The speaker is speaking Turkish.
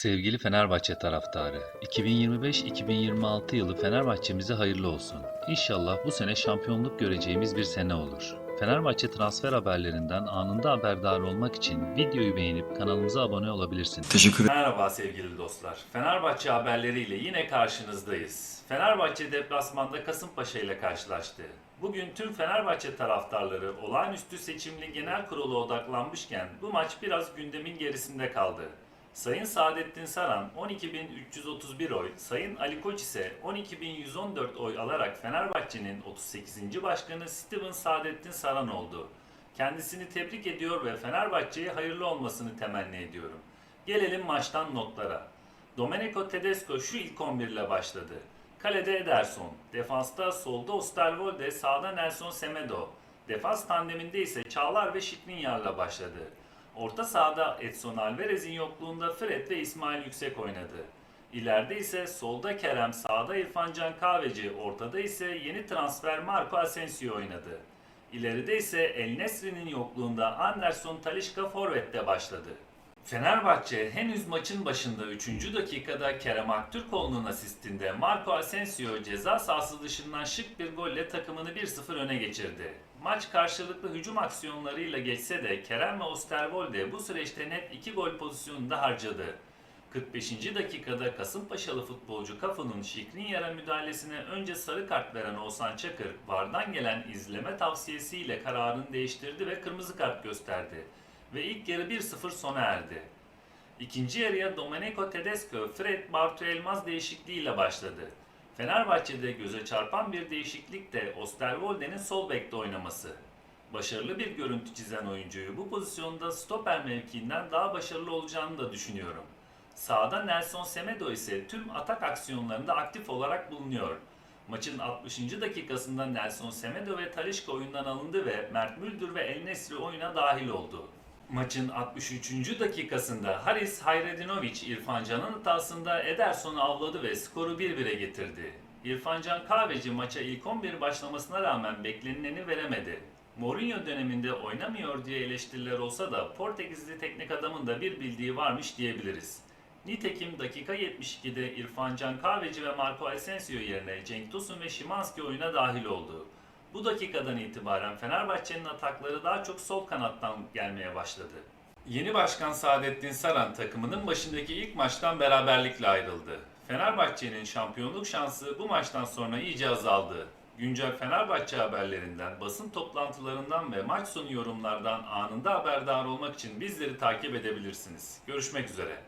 Sevgili Fenerbahçe taraftarı, 2025-2026 yılı Fenerbahçemize hayırlı olsun. İnşallah bu sene şampiyonluk göreceğimiz bir sene olur. Fenerbahçe transfer haberlerinden anında haberdar olmak için videoyu beğenip kanalımıza abone olabilirsiniz. Teşekkür Merhaba sevgili dostlar. Fenerbahçe haberleriyle yine karşınızdayız. Fenerbahçe deplasmanda Kasımpaşa ile karşılaştı. Bugün tüm Fenerbahçe taraftarları olağanüstü seçimli genel kurula odaklanmışken bu maç biraz gündemin gerisinde kaldı. Sayın Saadettin Saran 12.331 oy, Sayın Ali Koç ise 12.114 oy alarak Fenerbahçe'nin 38. başkanı Steven Saadettin Saran oldu. Kendisini tebrik ediyor ve Fenerbahçe'ye hayırlı olmasını temenni ediyorum. Gelelim maçtan notlara. Domenico Tedesco şu ilk 11 ile başladı. Kalede Ederson, defansta solda Osterwolde, sağda Nelson Semedo. Defans tandeminde ise Çağlar ve Şikrinyar'la başladı. Orta sahada Edson Alvarez'in yokluğunda Fred ve İsmail Yüksek oynadı. İleride ise solda Kerem, sağda İrfan Can Kahveci, ortada ise yeni transfer Marco Asensio oynadı. İleride ise El Nesri'nin yokluğunda Anderson Talişka forvette başladı. Fenerbahçe henüz maçın başında 3. dakikada Kerem Aktürkoğlu'nun asistinde Marco Asensio ceza sahası dışından şık bir golle takımını 1-0 öne geçirdi. Maç karşılıklı hücum aksiyonlarıyla geçse de Kerem ve Osterwolde bu süreçte net 2 gol pozisyonunu da harcadı. 45. dakikada Kasımpaşalı futbolcu Kafu'nun Şikrinyar'a müdahalesine önce sarı kart veren Oğuzhan Çakır, VAR'dan gelen izleme tavsiyesiyle kararını değiştirdi ve kırmızı kart gösterdi. Ve ilk yarı 1-0 sona erdi. İkinci yarıya Domenico Tedesco, Fred Bartu Elmaz değişikliğiyle başladı. Fenerbahçe'de göze çarpan bir değişiklik de Osterwolde'nin sol bekte oynaması. Başarılı bir görüntü çizen oyuncuyu bu pozisyonda stoper mevkiinden daha başarılı olacağını da düşünüyorum. Sağda Nelson Semedo ise tüm atak aksiyonlarında aktif olarak bulunuyor. Maçın 60. dakikasında Nelson Semedo ve Talişka oyundan alındı ve Mert Müldür ve El Nesri oyuna dahil oldu. Maçın 63. dakikasında Haris Hayredinovic İrfan Can'ın hatasında Ederson'u avladı ve skoru 1-1'e getirdi. İrfan Can Kahveci maça ilk 11 başlamasına rağmen beklenileni veremedi. Mourinho döneminde oynamıyor diye eleştiriler olsa da Portekizli teknik adamın da bir bildiği varmış diyebiliriz. Nitekim dakika 72'de İrfan Can Kahveci ve Marco Asensio yerine Cenk Tosun ve Şimanski oyuna dahil oldu. Bu dakikadan itibaren Fenerbahçe'nin atakları daha çok sol kanattan gelmeye başladı. Yeni başkan Saadettin Saran takımının başındaki ilk maçtan beraberlikle ayrıldı. Fenerbahçe'nin şampiyonluk şansı bu maçtan sonra iyice azaldı. Güncel Fenerbahçe haberlerinden, basın toplantılarından ve maç sonu yorumlardan anında haberdar olmak için bizleri takip edebilirsiniz. Görüşmek üzere.